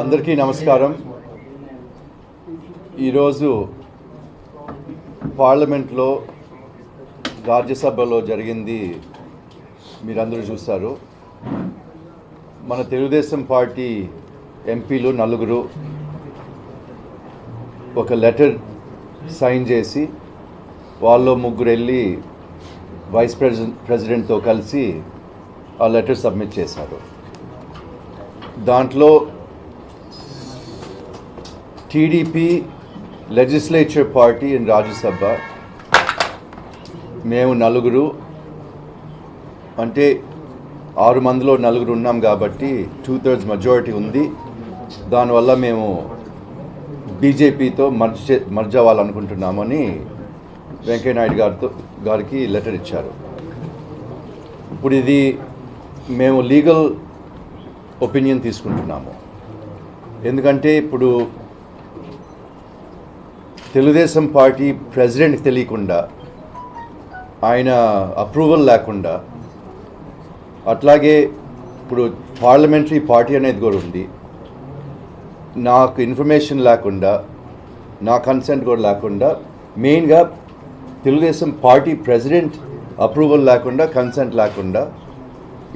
అందరికీ నమస్కారం. ఈరోజు పార్లమెంట్లో రాజ్యసభలో జరిగింది మీరందరూ చూస్తారు మన తెలుగుదేశం పార్టీ ఎంపీలు నలుగురు ఒక లెటర్ సైన్ చేసి వాళ్ళు ముగ్గురు వెళ్ళి వైస్ ప్రెసిడెంట్ ప్రెసిడెంట్తో కలిసి ఆ లెటర్ సబ్మిట్ చేశారు. దాంట్లో TDP legislature party and Rajya Sabha. మేము నలుగురు. అంటే ఆరు మందిలో నలుగురు ఉన్నాం కాబట్టి టూ థర్డ్స్ మెజారిటీ ఉంది. దానివల్ల మేము బీజేపీతో మర్జ్ మర్జ్ అవ్వాలనుకుంటున్నామని వెంకయ్యనాయుడు గారితో గారికి లెటర్ ఇచ్చారు. ఇప్పుడు ఇది మేము లీగల్ ఒపీనియన్ తీసుకుంటున్నాము. ఎందుకంటే ఇప్పుడు తెలుగుదేశం పార్టీ ప్రెసిడెంట్కి తెలియకుండా ఆయన అప్రూవల్ లేకుండా అట్లాగే ఇప్పుడు పార్లమెంటరీ పార్టీ అనేది కూడా ఉంది. నాకు ఇన్ఫర్మేషన్ లేకుండా నా కన్సెంట్ కూడా లేకుండా మెయిన్గా తెలుగుదేశం పార్టీ ప్రెసిడెంట్ అప్రూవల్ లేకుండా కన్సెంట్ లేకుండా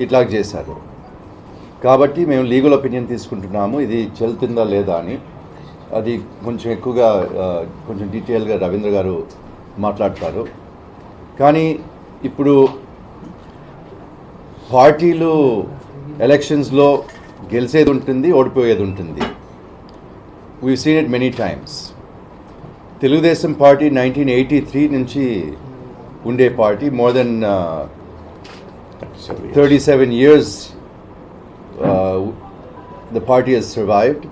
ఇట్లా చేశారు. కాబట్టి మేము లీగల్ ఒపీనియన్ తీసుకుంటున్నాము. ఇది చెల్తుందా లేదా అని. అది కొంచెం ఎక్కువగా కొంచెం డీటెయిల్గా రవీంద్ర గారు మాట్లాడతారు. కానీ ఇప్పుడు పార్టీలు ఎలక్షన్స్లో గెలిచేది ఉంటుంది ఓడిపోయేది ఉంటుంది. We seen it many times Telugu Desam party nineteen eighty three నుంచి ఉండే party more than thirty seven years the party has survived.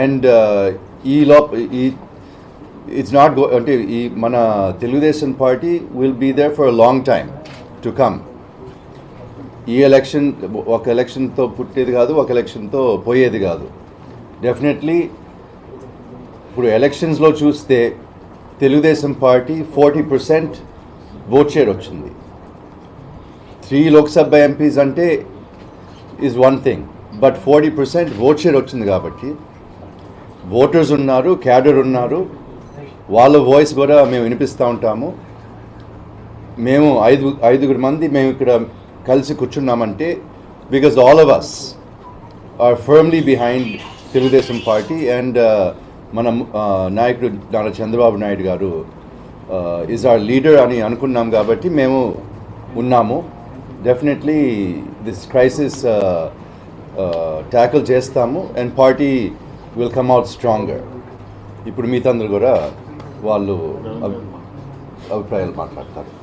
And uh, ఈ లోప ఈ ఇట్స్ నాట్ గో అంటే ఈ మన Telugu Desam party will be there for long time to come ఈ election ఒక ఎలక్షన్తో పుట్టేది కాదు ఒక ఎలక్షన్తో పోయేది కాదు. డెఫినెట్లీ ఇప్పుడు ఎలక్షన్స్లో చూస్తే Telugu Desam party forty percent vote share వచ్చింది. త్రీ లోక్సభ ఎంపీస్ అంటే is one thing but forty percent vote share వచ్చింది కాబట్టి ఓటర్స్ ఉన్నారు క్యాడర్ ఉన్నారు. వాళ్ళ వాయిస్ కూడా మేము వినిపిస్తూ ఉంటాము. మేము ఐదు ఐదుగురు మంది మేము ఇక్కడ కలిసి కూర్చున్నామంటే because all of us are firmly behind Telugu Desam party and uh, మన uh, నాయకుడు నారా చంద్రబాబు నాయుడు గారు ఈజ్ ఆర్ లీడర్ అని అనుకున్నాం కాబట్టి మేము ఉన్నాము. డెఫినెట్లీ దిస్ క్రైసిస్ ట్యాకిల్ చేస్తాము. And party will come out stronger ఇప్పుడు మీతందరూ కూడా వాళ్ళు అభి- అభిప్రాయాలు మాట్లాడతారు.